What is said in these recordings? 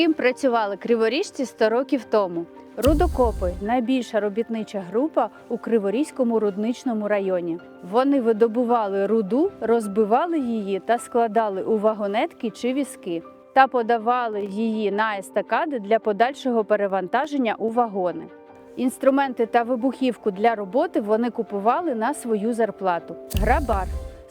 ким працювали криворіжці 100 років тому. Рудокопи найбільша робітнича група у Криворізькому рудничному районі. Вони видобували руду, розбивали її та складали у вагонетки чи візки та подавали її на естакади для подальшого перевантаження у вагони. Інструменти та вибухівку для роботи вони купували на свою зарплату. Грабар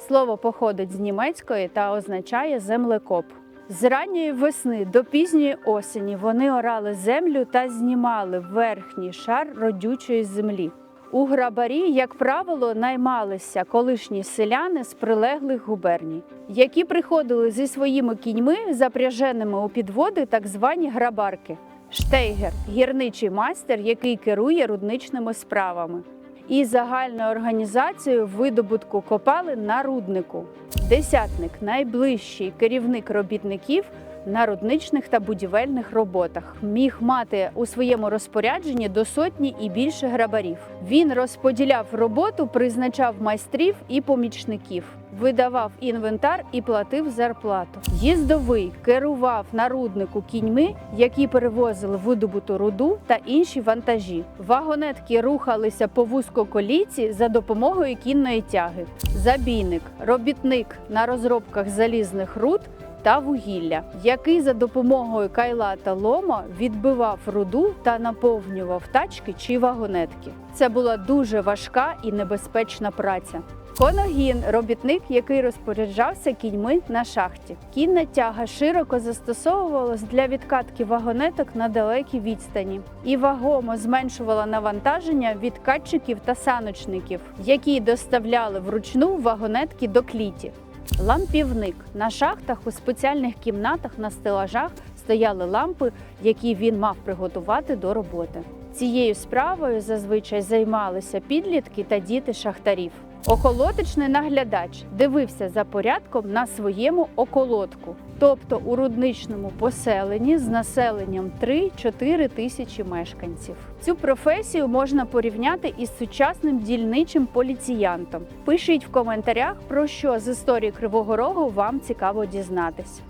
слово походить з німецької та означає землекоп. З ранньої весни до пізньої осені вони орали землю та знімали верхній шар родючої землі. У грабарі, як правило, наймалися колишні селяни з прилеглих губерній, які приходили зі своїми кіньми, запряженими у підводи, так звані грабарки. Штейгер гірничий майстер, який керує рудничними справами. І загальною організацією видобутку копали на руднику. Десятник найближчий керівник робітників на рудничних та будівельних роботах. Міг мати у своєму розпорядженні до сотні і більше грабарів. Він розподіляв роботу, призначав майстрів і помічників, видавав інвентар і платив зарплату. Їздовий керував на руднику кіньми, які перевозили видобуту руду та інші вантажі. Вагонетки рухалися по вузькоколійці за допомогою кінної тяги. Забійник, робітник на розробках залізних руд та вугілля, який за допомогою кайла та лома відбивав руду та наповнював тачки чи вагонетки. Це була дуже важка і небезпечна праця. Коногін робітник, який розпоряджався кіньми на шахті. Кінна тяга широко застосовувалась для відкатки вагонеток на далекій відстані і вагомо зменшувала навантаження відкатчиків та саночників, які доставляли вручну вагонетки до кліті. Лампівник на шахтах у спеціальних кімнатах на стелажах стояли лампи, які він мав приготувати до роботи. Цією справою зазвичай займалися підлітки та діти шахтарів. Околоточний наглядач дивився за порядком на своєму околотку, тобто у рудничному поселенні з населенням 3-4 тисячі мешканців. Цю професію можна порівняти із сучасним дільничим поліціянтом. Пишіть в коментарях, про що з історії Кривого Рогу вам цікаво дізнатись.